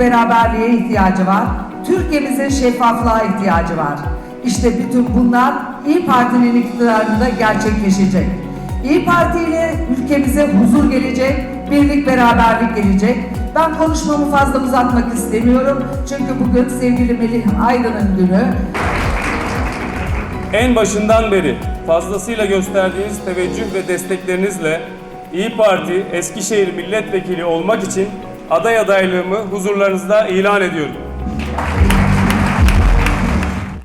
beraberliğe ihtiyacı var. Türkiye'mizin şeffaflığa ihtiyacı var. İşte bütün bunlar İyi Parti'nin iktidarında gerçekleşecek. İyi Parti ile ülkemize huzur gelecek, birlik beraberlik gelecek. Ben konuşmamı fazla uzatmak istemiyorum. Çünkü bugün sevgili Melih Aydın'ın günü. En başından beri fazlasıyla gösterdiğiniz teveccüh ve desteklerinizle İyi Parti Eskişehir Milletvekili olmak için aday adaylığımı huzurlarınızda ilan ediyorum.